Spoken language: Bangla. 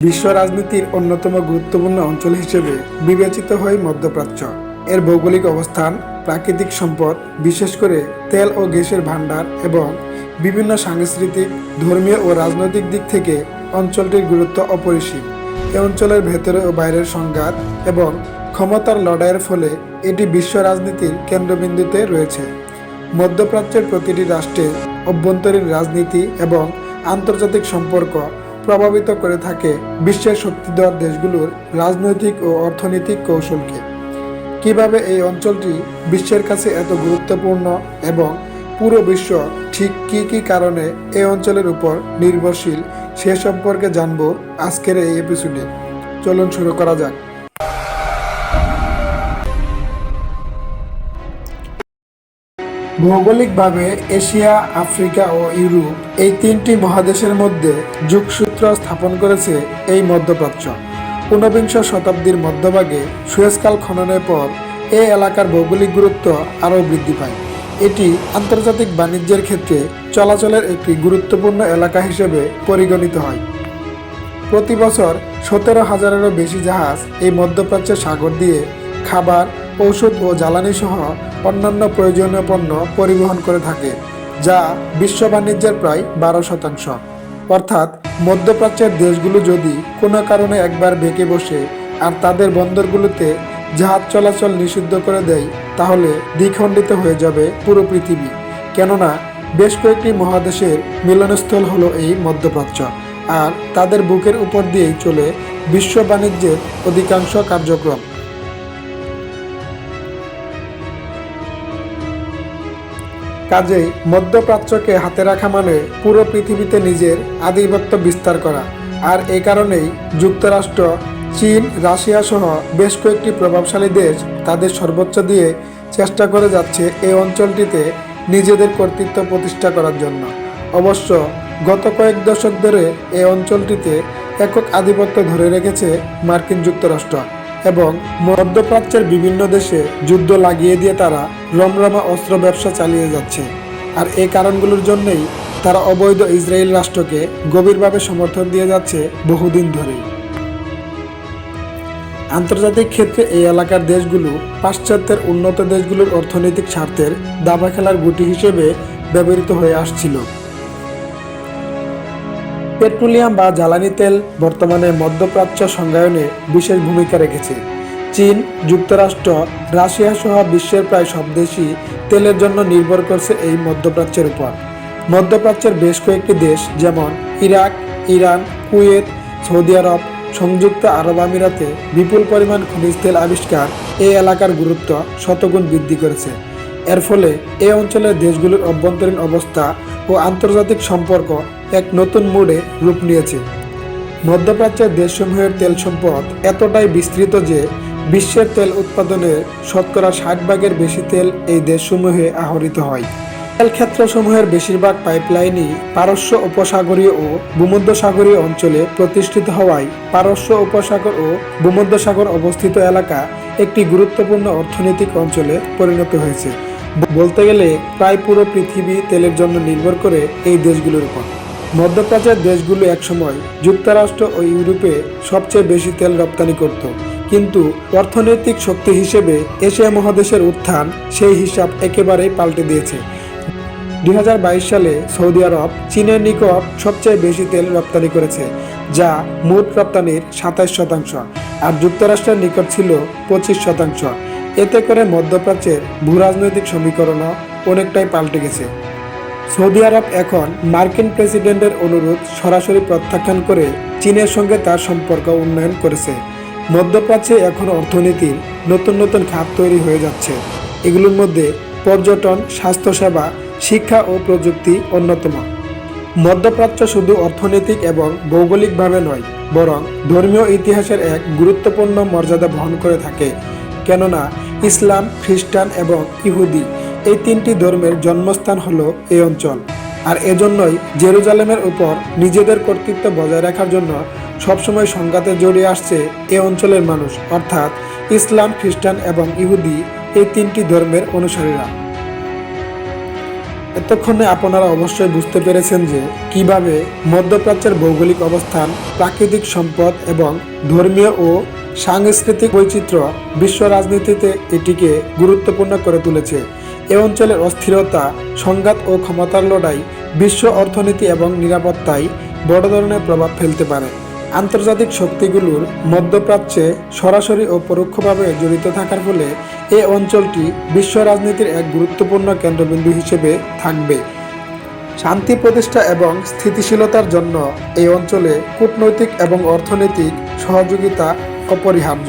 বিশ্ব রাজনীতির অন্যতম গুরুত্বপূর্ণ অঞ্চল হিসেবে বিবেচিত হয় মধ্যপ্রাচ্য। এর ভৌগোলিক অবস্থান, প্রাকৃতিক সম্পদ, বিশেষ করে তেল ও গ্যাসের ভাণ্ডার এবং বিভিন্ন সাংস্কৃতিক, ধর্মীয় ও রাজনৈতিক দিক থেকে অঞ্চলটির গুরুত্ব অপরিসীম। এ অঞ্চলের ভেতরে ও বাইরের সংঘাত এবং ক্ষমতার লড়াইয়ের ফলে এটি বিশ্ব রাজনীতির কেন্দ্রবিন্দুতে রয়েছে। মধ্যপ্রাচ্যের প্রতিটি রাষ্ট্রের অভ্যন্তরীণ রাজনীতি এবং আন্তর্জাতিক সম্পর্ক প্রভাবিত করে থাকে বিশ্বের শক্তিধর দেশগুলোর রাজনৈতিক ও অর্থনৈতিক কৌশলকে। কীভাবে এই অঞ্চলটি বিশ্বের কাছে এত গুরুত্বপূর্ণ এবং পুরো বিশ্ব ঠিক কি কি কারণে এই অঞ্চলের উপর নির্ভরশীল সে সম্পর্কে জানব আজকের এই এপিসোডে চলুন শুরু করা যাক। ভৌগোলিকভাবে এশিয়া, আফ্রিকা ও ইউরোপ এই তিনটি মহাদেশের মধ্যে যুগসূত্র স্থাপন করেছে এই মধ্যপ্রাচ্য। ঊনবিংশ শতাব্দীর মধ্যভাগে সুয়েজকাল খননের পর এই এলাকার ভৌগোলিক গুরুত্ব আরও বৃদ্ধি পায়। এটি আন্তর্জাতিক বাণিজ্যের ক্ষেত্রে চলাচলের একটি গুরুত্বপূর্ণ এলাকা হিসেবে পরিগণিত হয়। প্রতি বছর সতেরো হাজারেরও বেশি জাহাজ এই মধ্যপ্রাচ্যের সাগর দিয়ে খাবার ঔষধ ও জ্বালানি সহ অন্যান্য প্রয়োজনীয় পণ্য পরিবহন করে থাকে, যা বিশ্ব বাণিজ্যের প্রায় বারো শতাংশ। অর্থাৎ মধ্যপ্রাচ্যের দেশগুলো যদি কোনো কারণে একবার বেঁকে বসে আর তাদের বন্দরগুলোতে জাহাজ চলাচল নিষিদ্ধ করে দেয়, তাহলে দ্বিখণ্ডিত হয়ে যাবে পুরো পৃথিবী। কেননা, বেশ কয়েকটি মহাদেশের মিলনস্থল হলো এই মধ্যপ্রাচ্য, আর তাদের বুকের উপর দিয়েই চলে বিশ্ব বাণিজ্যের অধিকাংশ কার্যক্রম। কাজেই মধ্যপ্রাচ্যকে হাতে রাখা মানে পুরো পৃথিবীতে নিজের আধিপত্য বিস্তার করা। আর এই কারণেই যুক্তরাষ্ট্র, চীন, রাশিয়া সহ বেশ কয়েকটি প্রভাবশালী দেশ তাদের সর্বোচ্চ দিয়ে চেষ্টা করে যাচ্ছে এই অঞ্চলটিতে নিজেদের কর্তৃত্ব প্রতিষ্ঠা করার জন্য। অবশ্য গত কয়েক দশক ধরে এই অঞ্চলটিতে একক আধিপত্য ধরে রেখেছে মার্কিন যুক্তরাষ্ট্র। এবং মধ্যপ্রাচ্যের বিভিন্ন দেশে যুদ্ধ লাগিয়ে দিয়ে তারা রমরমা অস্ত্র ব্যবসা চালিয়ে যাচ্ছে। আর এই কারণগুলোর জন্যই তারা অবৈধ ইসরায়েল রাষ্ট্রকে গভীরভাবে সমর্থন দিয়ে যাচ্ছে বহুদিন ধরেই আন্তর্জাতিক ক্ষেত্রে এই এলাকার দেশগুলো পাশ্চাত্যের উন্নত দেশগুলোর অর্থনৈতিক স্বার্থের দাবা খেলার গুটি হিসেবে ব্যবহৃত হয়ে আসছিল। পেট্রোলিয়াম বা জ্বালানি তেল বর্তমানে মধ্যপ্রাচ্য সংজ্ঞায়নে বিশেষ ভূমিকা রেখেছে। চীন, যুক্তরাষ্ট্র, রাশিয়া সহ বিশ্বের প্রায় সব দেশই তেলের জন্য নির্ভর করছে এই মধ্যপ্রাচ্যের উপর। মধ্যপ্রাচ্যের বেশ কয়েকটি দেশ যেমন Iraq, Iran, Kuwait, Saudi Arab, সংযুক্ত আরব আমিরাতে বিপুল পরিমাণ খনিজ তেল আবিষ্কার এই এলাকার গুরুত্ব শতগুণ বৃদ্ধি করেছে। এর ফলে এই অঞ্চলের দেশগুলোর অভ্যন্তরীণ অবস্থা ও আন্তর্জাতিক সম্পর্ক এক নতুন মোড়ে রূপ নিয়েছে। মধ্যপ্রাচ্যের দেশসমূহের তেল সম্পদ এতটাই বিস্তৃত যে বিশ্বের তেল উৎপাদনের শতকরা ষাট ভাগের বেশি তেল এই দেশসমূহে আহরিত হয়। তেল ক্ষেত্রসমূহের বেশিরভাগ পাইপলাইনই পারস্য উপসাগরীয় ও ভূমধ্যসাগরীয় অঞ্চলে প্রতিষ্ঠিত হওয়ায় পারস্য উপসাগর ও ভূমধ্যসাগর অবস্থিত এলাকা একটি গুরুত্বপূর্ণ অর্থনৈতিক অঞ্চলে পরিণত হয়েছে। বলতে গেলে প্রায় পুরো পৃথিবী তেলের জন্য নির্ভর করে এই দেশগুলোর উপর। মধ্যপ্রাচ্যের দেশগুলো একসময় যুক্তরাষ্ট্র ও ইউরোপে সবচেয়ে বেশি তেল রপ্তানি করত। কিন্তু অর্থনৈতিক শক্তি হিসেবে এশিয়া মহাদেশের উত্থান সেই হিসাব একেবারেই পাল্টে দিয়েছে। দু হাজার বাইশ সালে সৌদি আরব চীনের নিকট সবচেয়ে বেশি তেল রপ্তানি করেছে, যা মোট রপ্তানির সাতাশ শতাংশ, আর যুক্তরাষ্ট্রের নিকট ছিল পঁচিশ শতাংশ। এতে করে মধ্যপ্রাচ্যের ভূরাজনৈতিক সমীকরণও অনেকটাই পাল্টে গেছে। সৌদি আরব এখন মার্কিন প্রেসিডেন্টের অনুরোধ সরাসরি প্রত্যাখ্যান করে চীনের সঙ্গে তার সম্পর্ক উন্নয়ন করেছে। মধ্যপ্রাচ্যে এখন অর্থনীতির নতুন নতুন খাত তৈরি হয়ে যাচ্ছে। এগুলোর মধ্যে পর্যটন, স্বাস্থ্যসেবা, শিক্ষা ও প্রযুক্তি অন্যতম। মধ্যপ্রাচ্য শুধু অর্থনৈতিক এবং ভৌগোলিকভাবে নয়, বরং ধর্মীয় ইতিহাসের এক গুরুত্বপূর্ণ মর্যাদা বহন করে থাকে। কেননা ইসলাম, খ্রিস্টান এবং ইহুদি এই তিনটি ধর্মের জন্মস্থান হলো এই অঞ্চল। আর এজন্যই জেরুজালেমের উপর নিজেদের কর্তৃত্ব বজায় রাখার জন্য সবসময় সংঘাতে জড়িয়ে আসছে এ অঞ্চলের মানুষ, অর্থাৎ ইসলাম, খ্রিস্টান এবং ইহুদি এই তিনটি ধর্মের অনুসারীরা। এতক্ষণে আপনারা অবশ্যই বুঝতে পেরেছেন যে কীভাবে মধ্যপ্রাচ্যের ভৌগোলিক অবস্থান, প্রাকৃতিক সম্পদ এবং ধর্মীয় ও সাংস্কৃতিক বৈচিত্র্য বিশ্ব রাজনীতিতে এটিকে গুরুত্বপূর্ণ করে তুলেছে। এ অঞ্চলের অস্থিরতা, সংঘাত ও ক্ষমতার লড়াই বিশ্ব অর্থনীতি এবং নিরাপত্তায় বড় ধরনের প্রভাব ফেলতে পারে। আন্তর্জাতিক শক্তিগুলোর মধ্যপ্রাচ্যে সরাসরি ও পরোক্ষভাবে জড়িত থাকার ফলে এই অঞ্চলটি বিশ্ব রাজনীতির এক গুরুত্বপূর্ণ কেন্দ্রবিন্দু হিসেবে থাকবে। শান্তি প্রতিষ্ঠা এবং স্থিতিশীলতার জন্য এই অঞ্চলে কূটনৈতিক এবং অর্থনৈতিক সহযোগিতা অপরিহার্য।